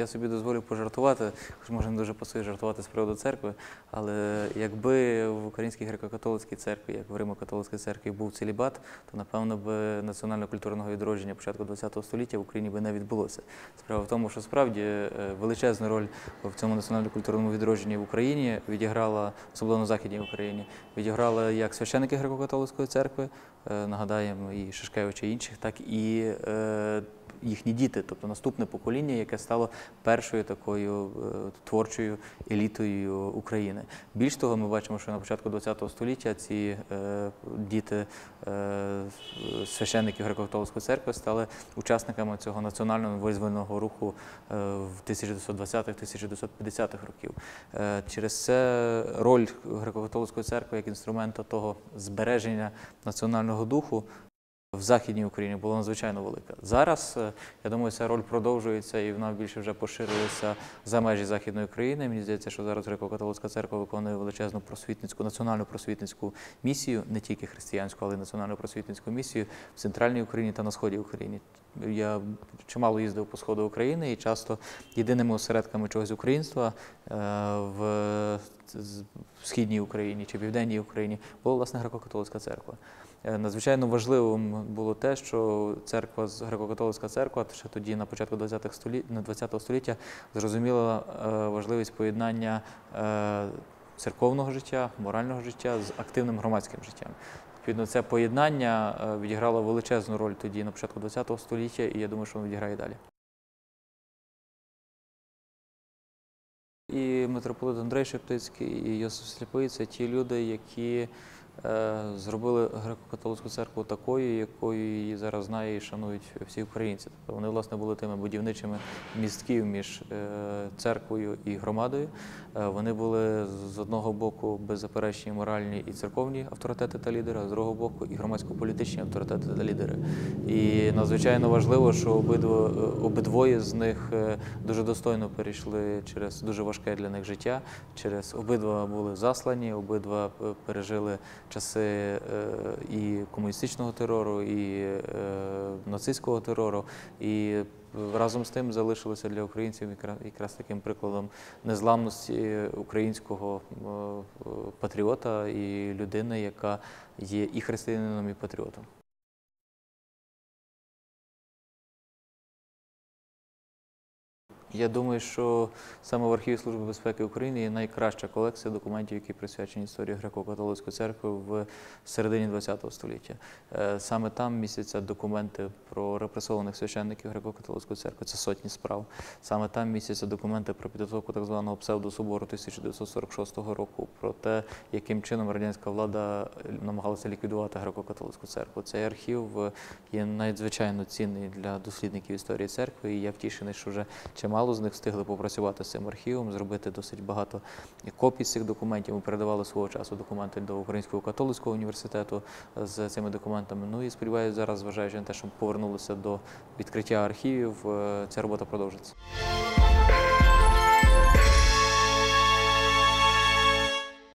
я собі дозволю пожартувати, хоч може не дуже пасує жартувати з приводу церкви, але якби в Українській греко-католицькій церкві, як в Римо-католицькій церкві, був целібат, то напевно би національно-культурного відродження початку ХХ століття в Україні би не відбулося. Справа в тому, що справді е, величезну роль в цьому національно-культурному відродженні в Україні відіграла, особливо на Західній Україні, відіграли як священники греко-католицької церкви, е, нагадаємо, і Шишкевича і інших, так і е, їхні діти, тобто наступне покоління, яке стало першою такою е, творчою елітою України. Більш того, ми бачимо, що на початку ХХ століття ці е, діти е, священників греко-католицької церкви стали учасниками цього національного визвольного руху в 1920-1950-х років. Через це роль греко-католицької церкви як інструмента того збереження національного духу в Західній Україні була надзвичайно велика. Зараз, е, я думаю, ця роль продовжується і вона більше вже поширюється за межі Західної України. Мені здається, що зараз греко-католицька церква виконує величезну просвітницьку, національну просвітницьку місію, не тільки християнську, але й національну просвітницьку місію в центральній Україні та на сході України. Я чимало їздив по сходу України і часто єдиними осередками чогось українства е, в східній Україні чи південній Україні була власне греко-католицька церква. Е, Надзвичайно важливим було те, що церква греко-католицька церква ще тоді на початку 20-х століття, 20 століття зрозуміла е, важливість поєднання е, церковного життя, морального життя з активним громадським життям. Відповідно, це поєднання е, відіграло величезну роль тоді на початку 20 століття, і я думаю, що воно відіграє далі. І митрополит Андрей Шептицький, і Йосиф Сліпий це ті люди, які зробили греко-католицьку церкву такою, якою її зараз знає і шанують всі українці. Тобто вони, власне, були тими будівничими містків між е, церквою і громадою. Е, вони були з одного боку беззаперечні моральні і церковні авторитети та лідери, а з другого боку і громадсько-політичні авторитети та лідери. І надзвичайно важливо, що обидво, е, обидвоє з них е, дуже достойно перейшли через дуже важке для них життя. Через обидва були заслані, обидва е, пережили часи е, і комуністичного терору, і е, нацистського терору. І разом з тим залишилося для українців якра- якраз таким прикладом незламності українського е, патріота і людини, яка є і християнином, і патріотом. Я думаю, що саме в архіві Служби безпеки України є найкраща колекція документів, які присвячені історії греко-католицької церкви в середині ХХ століття. Е, Саме там містяться документи про репресованих священників греко-католицької церкви, це сотні справ. Саме там містяться документи про підготовку так званого псевдособору 1946 року, про те, яким чином радянська влада намагалася ліквідувати греко-католицьку церкву. Цей архів е, є надзвичайно цінний для дослідників історії церкви, і я втішений, що вже чимало з них встигли попрацювати з цим архівом, зробити досить багато копій цих документів. Ми передавали свого часу документи до Українського католицького університету з цими документами. Ну і сподіваюся, зараз, зважаючи на те, що повернулися до відкриття архівів, е, ця робота продовжиться.